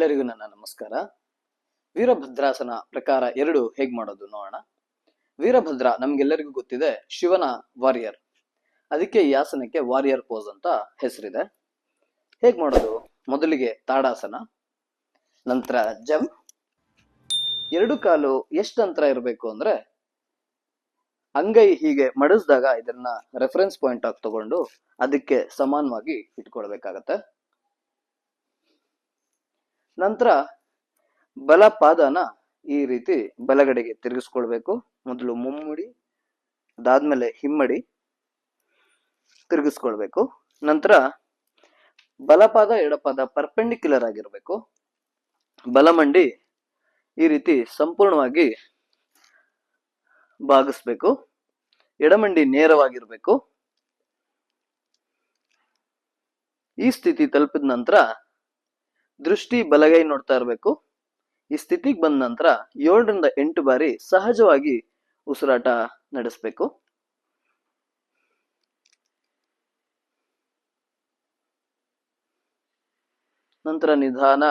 ನಮಸ್ಕಾರ. ವೀರಭದ್ರಾಸನ ಪ್ರಕಾರ ಎರಡು ಹೇಗ್ ಮಾಡೋದು ನೋಡೋಣ. ವೀರಭದ್ರ ನಮ್ಗೆಲ್ಲರಿಗೂ ಗೊತ್ತಿದೆ, ಶಿವನ ವಾರಿಯರ್ ಅದಕ್ಕೆ ಈ ಆಸನಕ್ಕೆ ವಾರಿಯರ್ ಪೋಸ್ ಅಂತ ಹೆಸರಿದೆ. ಹೇಗ್ ಮಾಡೋದು? ಮೊದಲಿಗೆ ತಾಡಾಸನ, ನಂತರ ಜಂಪ್. ಎರಡು ಕಾಲು ಎಷ್ಟು ಅಂತರ ಇರಬೇಕು ಅಂದ್ರೆ, ಅಂಗೈ ಹೀಗೆ ಮಡಿಸಿದಾಗ ಇದನ್ನ ರೆಫರೆನ್ಸ್ ಪಾಯಿಂಟ್ ಆಗಿ ತಗೊಂಡು ಅದಕ್ಕೆ ಸಮಾನವಾಗಿ ಇಟ್ಕೊಳ್ಬೇಕಾಗತ್ತೆ. ನಂತರ ಬಲ ಪಾದನ ಈ ರೀತಿ ಬಲಗಡೆಗೆ ತಿರುಗಿಸ್ಕೊಳ್ಬೇಕು. ಮೊದಲು ಮುಮ್ಮಡಿ, ಅದಾದ್ಮೇಲೆ ಹಿಮ್ಮಡಿ ತಿರುಗಿಸ್ಕೊಳ್ಬೇಕು. ನಂತರ ಬಲಪಾದ, ಎಡಪಾದ ಪರ್ಪೆಂಡಿಕ್ಯುಲರ್ ಆಗಿರಬೇಕು. ಬಲಮಂಡಿ ಈ ರೀತಿ ಸಂಪೂರ್ಣವಾಗಿ ಬಾಗಿಸ್ಬೇಕು ಎಡಮಂಡಿ ನೇರವಾಗಿರ್ಬೇಕು. ಈ ಸ್ಥಿತಿ ತಲುಪಿದ ನಂತರ ದೃಷ್ಟಿ ಬಲಗೈ ನೋಡ್ತಾ ಇರಬೇಕು. ಈ ಸ್ಥಿತಿಗೆ ಬಂದ ನಂತರ ಏಳರಿಂದ ಎಂಟು ಬಾರಿ ಸಹಜವಾಗಿ ಉಸಿರಾಟ ನಡೆಸಬೇಕು. ನಂತರ ನಿಧಾನ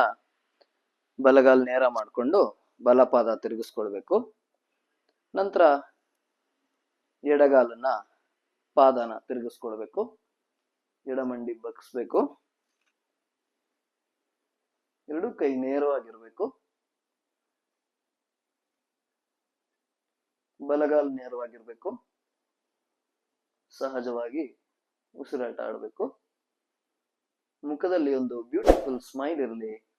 ಬಲಗಾಲ್ ನೇರ ಮಾಡಿಕೊಂಡು ಬಲಪಾದ ತಿರುಗಿಸ್ಕೊಳ್ಬೇಕು. ನಂತರ ಎಡಗಾಲನ್ನ ಪಾದನ ತಿರುಗಿಸ್ಕೊಳ್ಬೇಕು. ಎಡಮಂಡಿ ಬಗ್ಸ್ಬೇಕು. ಎರಡು ಕೈ ನೇರವಾಗಿರ್ಬೇಕು. ಬಲಗಾಲ್ ನೇರವಾಗಿರ್ಬೇಕು. ಸಹಜವಾಗಿ ಉಸಿರಾಟ ಆಡಬೇಕು. ಮುಖದಲ್ಲಿ ಒಂದು ಬ್ಯೂಟಿಫುಲ್ ಸ್ಮೈಲ್ ಇರಲಿ.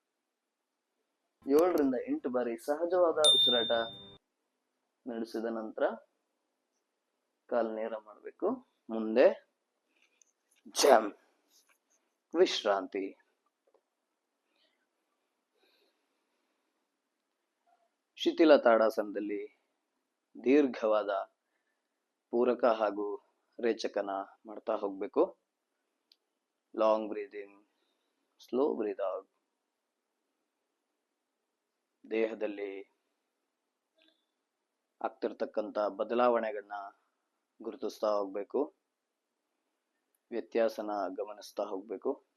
ಏಳರಿಂದ ಎಂಟು ಬಾರಿ ಸಹಜವಾದ ಉಸಿರಾಟ ನಡೆಸಿದ ನಂತರ ಕಾಲ್ ನೇರ ಮಾಡಬೇಕು. ಮುಂದೆ ಜಾಮ್ ವಿಶ್ರಾಂತಿ. ಶಿಥಿಲ ತಾಡಾಸನದಲ್ಲಿ ದೀರ್ಘವಾದ ಪೂರಕ ಹಾಗೂ ರೇಚಕನ ಮಾಡ್ತಾ ಹೋಗ್ಬೇಕು. Long breathing slow breathe out ದೇಹದಲ್ಲಿ ಆಗ್ತಿರ್ತಕ್ಕಂಥ ಬದಲಾವಣೆಗಳನ್ನ ಗುರುತಿಸ್ತಾ ಹೋಗ್ಬೇಕು. ವ್ಯತ್ಯಾಸನ ಗಮನಿಸ್ತಾ ಹೋಗ್ಬೇಕು.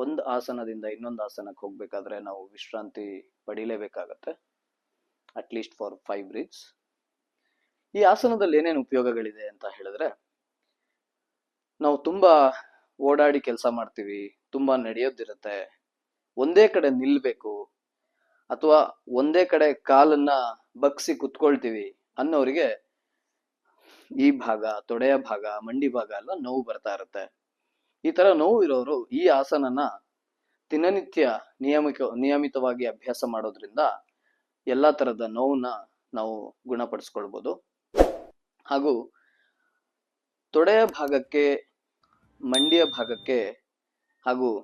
ಒಂದು ಆಸನದಿಂದ ಇನ್ನೊಂದು ಆಸನಕ್ಕೆ ಹೋಗ್ಬೇಕಾದ್ರೆ ನಾವು ವಿಶ್ರಾಂತಿ ಪಡಿಲೇಬೇಕಾಗತ್ತೆ. At least for five breaths ಈ ಆಸನದಲ್ಲಿ ಏನೇನು ಉಪಯೋಗಗಳಿದೆ ಅಂತ ಹೇಳಿದ್ರೆ, ನಾವು ತುಂಬಾ ಓಡಾಡಿ ಕೆಲಸ ಮಾಡ್ತೀವಿ, ತುಂಬಾ ನಡೆಯೋದಿರುತ್ತೆ. ಒಂದೇ ಕಡೆ ನಿಲ್ಬೇಕು, ಅಥವಾ ಒಂದೇ ಕಡೆ ಕಾಲನ್ನ ಬಗ್ಸಿ ಕುತ್ಕೊಳ್ತೀವಿ ಅನ್ನೋರಿಗೆ ಈ ಭಾಗ, ತೊಡೆಯ ಭಾಗ, ಮಂಡಿ ಭಾಗ ಎಲ್ಲ ನೋವು ಬರ್ತಾ ಇರುತ್ತೆ. ಈ ತರ ನೋವು ಇರೋರು ಈ ಆಸನನ ದಿನನಿತ್ಯ ನಿಯಮಿತ ನಿಯಮಿತವಾಗಿ ಅಭ್ಯಾಸ ಮಾಡೋದ್ರಿಂದ ಎಲ್ಲಾ ತರದ ನೋವನ್ನ ನಾವು ಗುಣಪಡಿಸ್ಕೊಳ್ಬೋದು. ಹಾಗೂ ತೊಡೆಯ ಭಾಗಕ್ಕೆ, ಮಂಡಿಯ ಭಾಗಕ್ಕೆ ಹಾಗೂ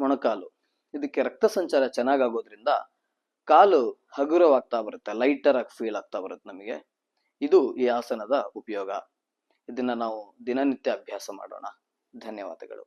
ಮೊಣಕಾಲು, ಇದಕ್ಕೆ ರಕ್ತ ಸಂಚಾರ ಚೆನ್ನಾಗಾಗೋದ್ರಿಂದ ಕಾಲು ಹಗುರವಾಗ್ತಾ ಬರುತ್ತೆ ಲೈಟರ್ ಆಗಿ ಫೀಲ್ ಆಗ್ತಾ ಬರುತ್ತೆ ನಮಗೆ. ಇದು ಈ ಆಸನದ ಉಪಯೋಗ. ಇದನ್ನ ನಾವು ದಿನನಿತ್ಯ ಅಭ್ಯಾಸ ಮಾಡೋಣ. ಧನ್ಯವಾದಗಳು